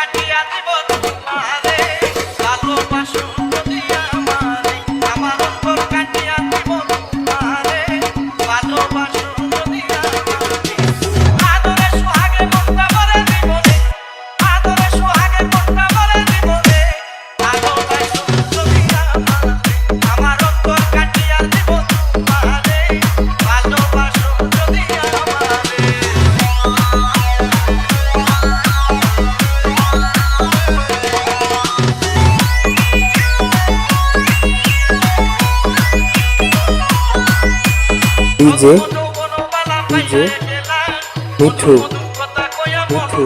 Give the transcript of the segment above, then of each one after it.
কাটিয়া দিব তোমার DJ DJ Mithu Mithu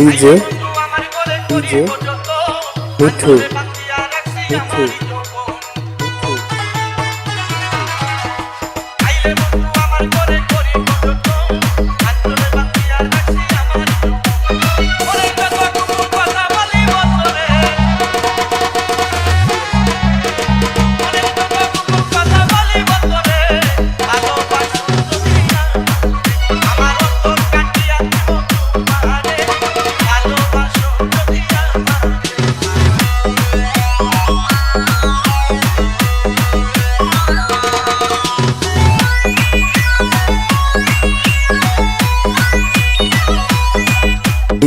DJ DJ Mithu Mithu